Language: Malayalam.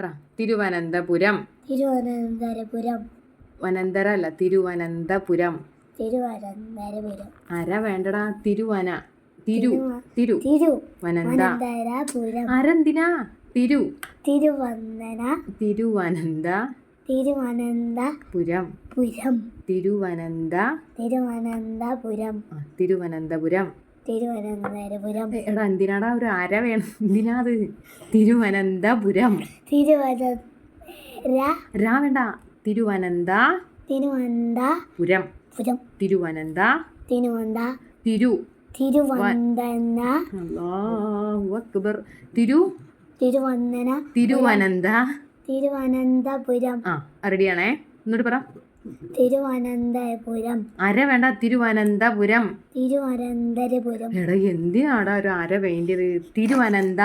പറ. തിരുവനന്തപുരം. തിരുവനന്തപുരം. വനന്തര അല്ല തിരുവനന്തപുരം. തിരുവനന്തപുരം. അര വേണ്ടടാ? തിരുവന. തിരു. തിരു. തിരു. വനന്ത. വനന്തരപുരം അരെന്തിനാ തിരു. തിരുവന്ദന തിരുവനന്ത. തിരുവനന്തപുരം. പുരം തിരുവനന്ത തിരുവനന്തപുരം തിരുവനന്തപുരം. തിരുവനന്തപുരം. എടാ എന്തിനാടാ ഒരു അര വേണം? എന്തിനാ അത്? തിരുവനന്തപുരം. തിരുവന ര വേണ്ട. തിരുവനന്ത തിരുവനന്തപുരം. പുരം. തിരുവനന്ത തിരുവനന്ത തിരു. തിരുവന്ദന അല്ലാഹു അക്ബർ. തിരു. തിരുവന്തന തിരുവനന്ത. തിരുവനന്തപുരം. ആ റെഡിയാണേ എന്നിട്ട് പറ. തിരുവനന്തപുരം. അര വേണ്ട തിരുവനന്തപുരം. തിരുവനന്തപുരം. എടാ എന്തിനാടാ ഒരു അര വേണ്ടത് തിരുവനന്ത.